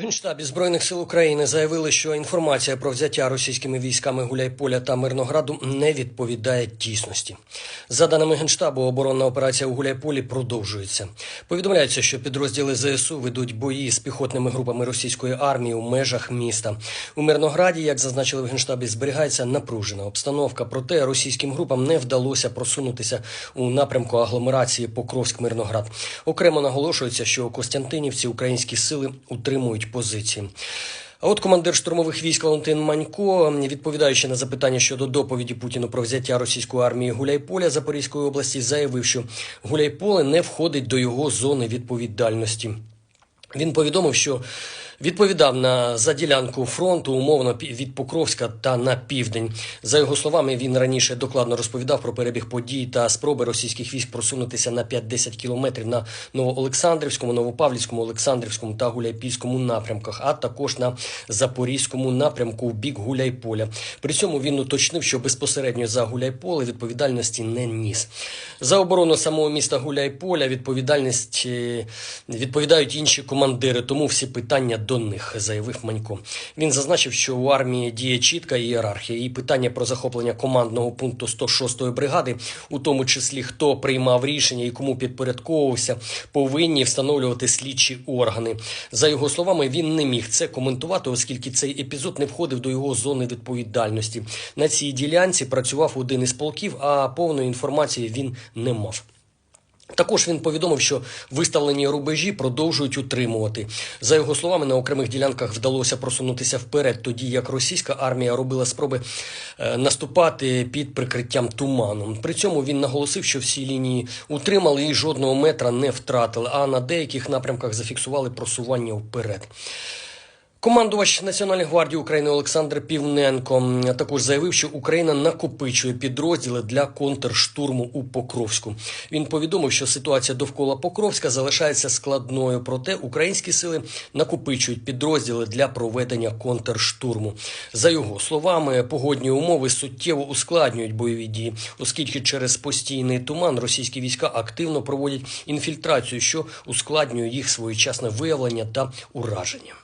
Генштабі Збройних сил України заявили, що інформація про взяття російськими військами Гуляйполя та Мирнограду не відповідає дійсності. За даними Генштабу, оборонна операція у Гуляйполі продовжується. Повідомляється, що підрозділи ЗСУ ведуть бої з піхотними групами російської армії у межах міста. У Мирнограді, як зазначили в Генштабі, зберігається напружена обстановка. Проте російським групам не вдалося просунутися у напрямку агломерації Покровськ-Мирноград. Окремо наголошується, що у Костянтинівці українські сили утримують позиції. А от командир штурмових військ Валентин Манько, відповідаючи на запитання щодо доповіді Путіну про взяття російської армії Гуляйполя Запорізької області, заявив, що Гуляйполе не входить до його зони відповідальності. Він повідомив, що відповідав на за ділянку фронту умовно від Покровська та на південь. За його словами, він раніше докладно розповідав про перебіг подій та спроби російських військ просунутися на 5-10 кілометрів на Новоолександрівському, Новопавлівському, Олександрівському та Гуляйпільському напрямках, а також на Запорізькому напрямку в бік Гуляйполя. При цьому він уточнив, що безпосередньо за Гуляйполе відповідальності не ніс. За оборону самого міста Гуляйполя відповідальність е, відповідають інші командири, тому всі питання до них, заявив Манько. Він зазначив, що у армії діє чітка ієрархія, і питання про захоплення командного пункту 106-ї бригади, у тому числі хто приймав рішення і кому підпорядковувався, повинні встановлювати слідчі органи. За його словами, він не міг це коментувати, оскільки цей епізод не входив до його зони відповідальності. На цій ділянці працював один із полків, а повної інформації він не мав. Також він повідомив, що виставлені рубежі продовжують утримувати. За його словами, на окремих ділянках вдалося просунутися вперед, тоді як російська армія робила спроби е, наступати під прикриттям туману. При цьому він наголосив, що всі лінії утримали і жодного метра не втратили, а на деяких напрямках зафіксували просування вперед. Командувач Національної гвардії України Олександр Півненко також заявив, що Україна накопичує підрозділи для контрштурму у Покровську. Він повідомив, що ситуація довкола Покровська залишається складною, проте українські сили накопичують підрозділи для проведення контрштурму. За його словами, погодні умови суттєво ускладнюють бойові дії, оскільки через постійний туман російські війська активно проводять інфільтрацію, що ускладнює їх своєчасне виявлення та ураження.